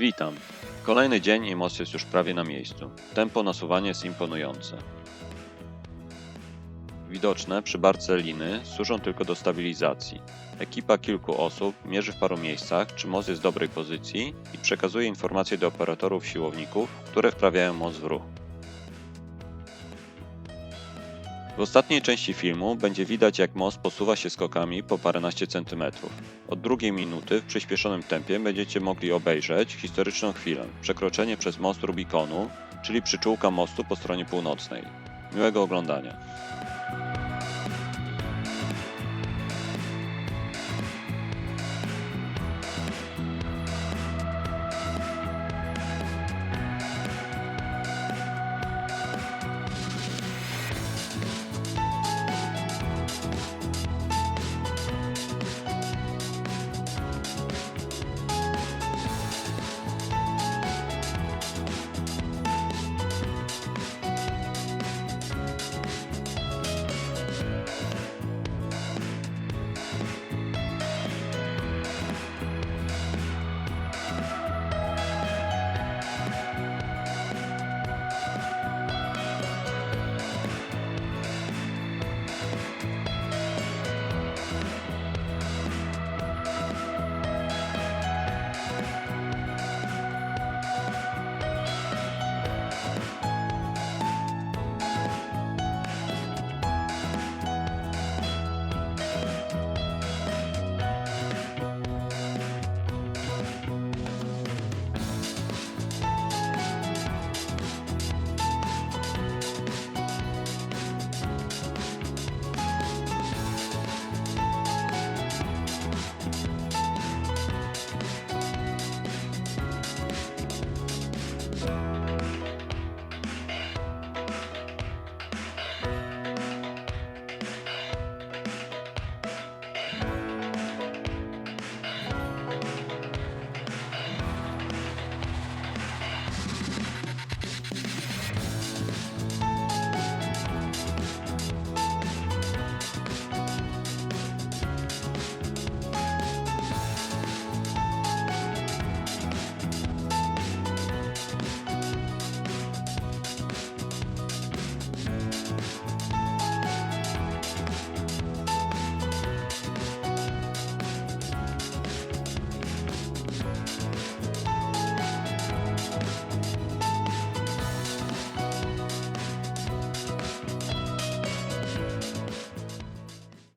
Witam. Kolejny dzień i most jest już prawie na miejscu. Tempo nasuwania jest imponujące. Widoczne przy barce liny służą tylko do stabilizacji. Ekipa kilku osób mierzy w paru miejscach, czy most jest w dobrej pozycji i przekazuje informacje do operatorów siłowników, które wprawiają most w ruch. W ostatniej części filmu będzie widać jak most posuwa się skokami po paręnaście centymetrów. Od drugiej minuty w przyspieszonym tempie będziecie mogli obejrzeć historyczną chwilę przekroczenie przez most Rubikonu, czyli przyczółka mostu po stronie północnej. Miłego oglądania.